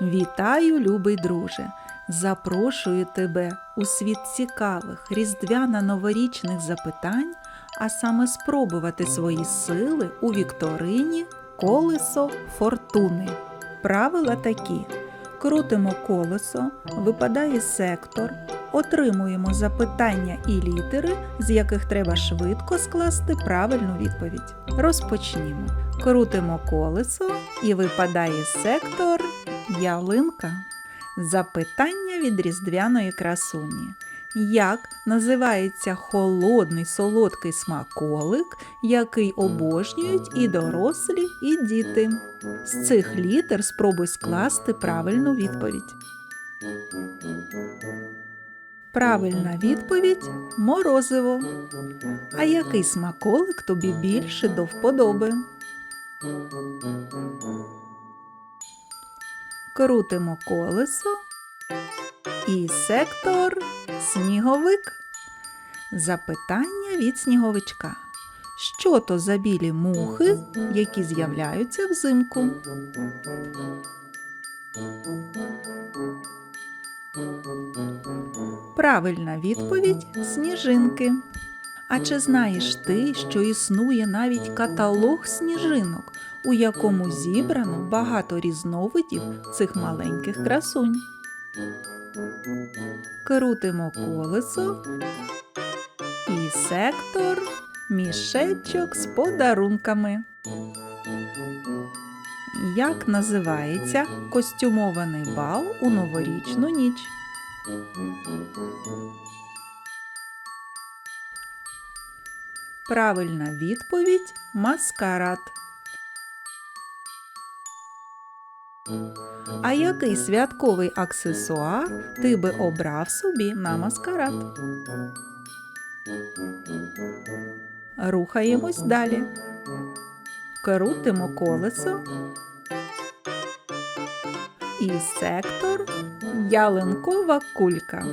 Вітаю, любий друже! Запрошую тебе у світ цікавих різдвяно-новорічних запитань, а саме спробувати свої сили у вікторині Колесо фортуни. Правила такі: крутимо колесо, випадає сектор, отримуємо запитання і літери, з яких треба швидко скласти правильну відповідь. Розпочнімо. Крутимо колесо і випадає сектор ялинка. Запитання від різдвяної красуні. Як називається холодний солодкий смаколик, який обожнюють і дорослі, і діти? З цих літер спробуй скласти правильну відповідь. Правильна відповідь морозиво. А який смаколик тобі більше до вподоби? Крутимо колесо і сектор сніговик. Запитання від сніговичка. Що то за білі мухи, які з'являються взимку? Правильна відповідь сніжинки. А чи знаєш ти, що існує навіть каталог сніжинок, у якому зібрано багато різновидів цих маленьких красунь? Крутимо колесо і сектор мішечок з подарунками. Як називається костюмований бал у новорічну ніч? Правильна відповідь маскарад. А який святковий аксесуар ти би обрав собі на маскарад? Рухаємось далі. Крутимо колесо. І сектор ялинкова кулька.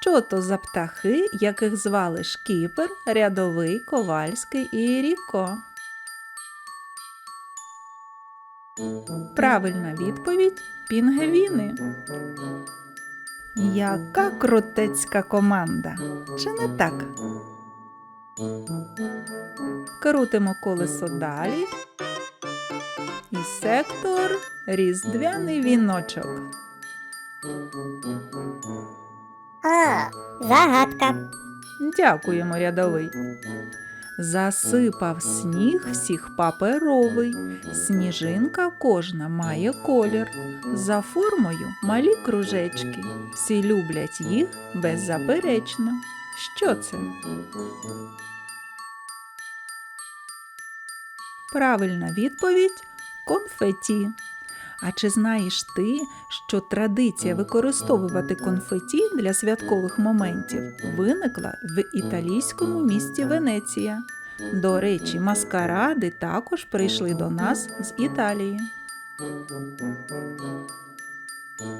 Що то за птахи, яких звали Шкіпер, Рядовий, Ковальський і Ріко? Правильна відповідь пінгвіни. Яка крутецька команда? Чи не так? Крутимо колесо далі. І сектор різдвяний віночок. А, загадка. Дякуємо, рядовий. Засипав сніг всіх паперовий. Сніжинка кожна має колір. За формою малі кружечки. Всі люблять їх беззаперечно. Що це? Правильна відповідь конфеті. А чи знаєш ти, що традиція використовувати конфеті для святкових моментів виникла в італійському місті Венеція? До речі, маскаради також прийшли до нас з Італії.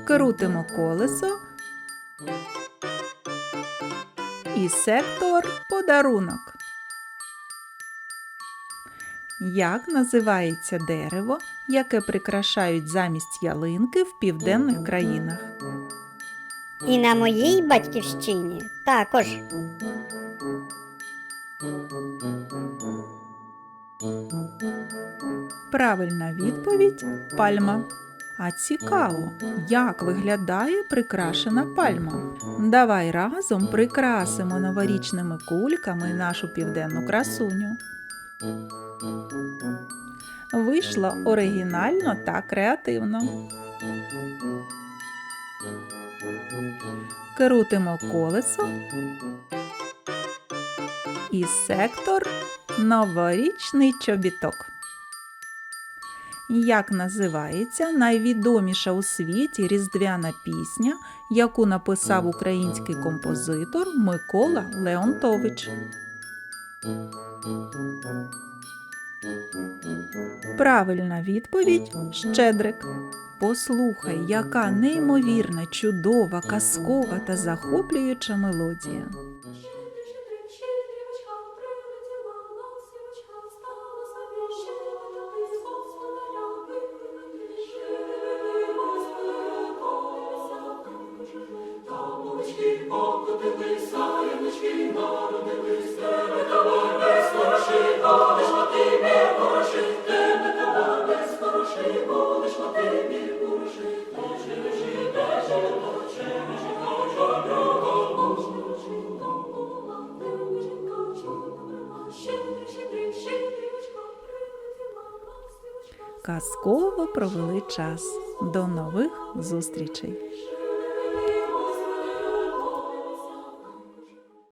Крутимо колесо. І сектор подарунок. Як називається дерево, яке прикрашають замість ялинки в південних країнах? І на моїй батьківщині також. Правильна відповідь пальма. А цікаво, як виглядає прикрашена пальма. Давай разом прикрасимо новорічними кульками нашу південну красуню. Вийшло оригінально та креативно. Крутимо колесо і сектор новорічний чобіток. Як називається найвідоміша у світі різдвяна пісня, яку написав український композитор Микола Леонтович? Правильна відповідь Щедрик. Послухай, яка неймовірна, чудова, казкова та захоплююча мелодія. Ти лиса, я ночки. Казково провели час. До нових зустрічей!